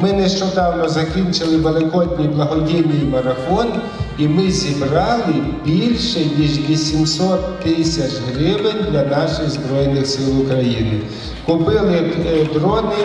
Ми нещодавно закінчили великодній благодійний марафон, і ми зібрали більше ніж 800 тисяч гривень для наших Збройних сил України. Купили е, дрони.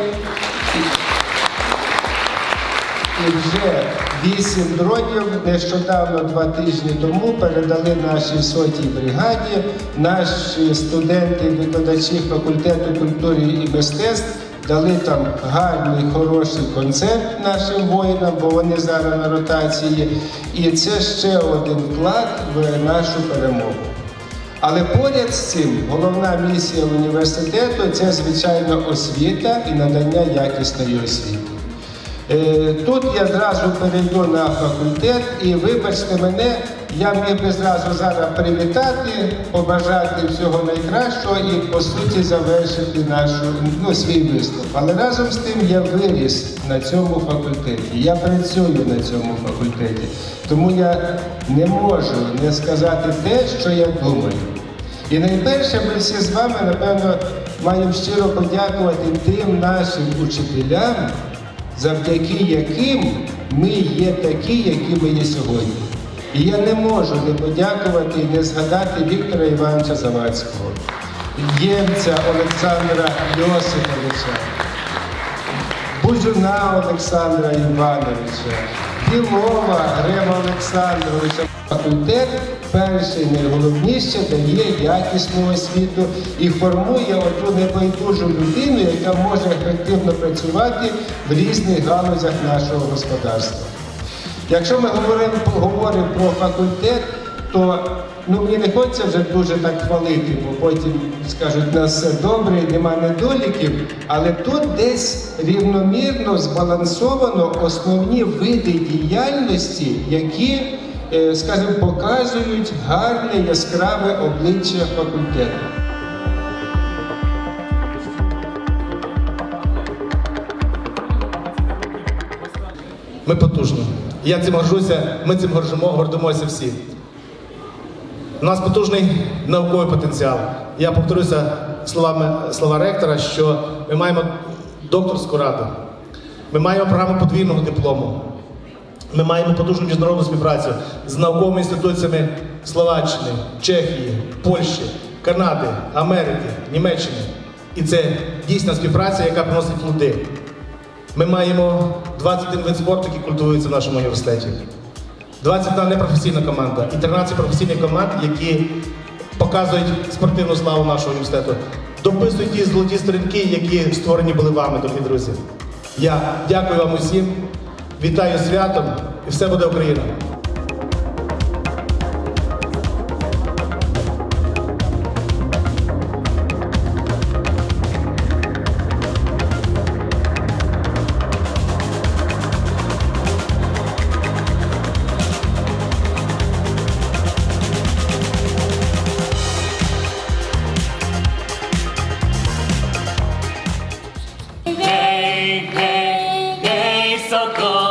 І вже вісім дронів нещодавно два тижні тому передали нашій сотій бригаді. Наші студенти, викладачі факультету культури і мистецтв дали там гарний, хороший концерт нашим воїнам, бо вони зараз на ротації. І це ще один вклад в нашу перемогу. Але поряд з цим головна місія університету це звичайно освіта і надання якісної освіти. Е, Тут я зразу перейду на факультет і вибачте мене, я міг би зразу зараз привітати, побажати всього найкращого і по суті завершити нашу ну, свій виступ. Але разом з тим я виріс на цьому факультеті. Я працюю на цьому факультеті. Тому я не можу не сказати те, що я думаю. І найперше, ми всі з вами, напевно, маємо щиро подякувати тим нашим учителям, завдяки яким ми є такі, які ми є сьогодні. І я не можу не подякувати і не згадати Віктора Івановича Завадського, Ємця Олександра Йосиповича, Бузюна Олександра Івановича, Білова Грема Олександровича. Факультет перший найголовніше дає якісну освіту і формує оту небайдужу людину, яка може ефективно працювати в різних галузях нашого господарства. Якщо ми говоримо, говоримо про факультет, то ну, мені не хочеться вже дуже так хвалити, бо потім скажуть, нас все добре, нема недоліків. Але тут десь рівномірно збалансовано основні види діяльності, які, е, скажімо, показують гарне яскраве обличчя факультету. Ми потужні. Я цим горжуся, ми цим горжимо, гордимося всі. У нас потужний науковий потенціал. Я повторюся словами слова ректора, що ми маємо докторську раду, ми маємо програму подвійного диплому, ми маємо потужну міжнародну співпрацю з науковими інституціями Словаччини, Чехії, Польщі, Канади, Америки, Німеччини. І це дійсна співпраця, яка приносить плоди. Ми маємо 21 вид спорту, який культивується в нашому університеті. 21 непрофесійна команда і 13 професійних команд, які показують спортивну славу нашого університету. Дописують ті золоті сторінки, які створені були вами, дорогі друзі. Я дякую вам усім, вітаю святом і все буде Україна! Sokol.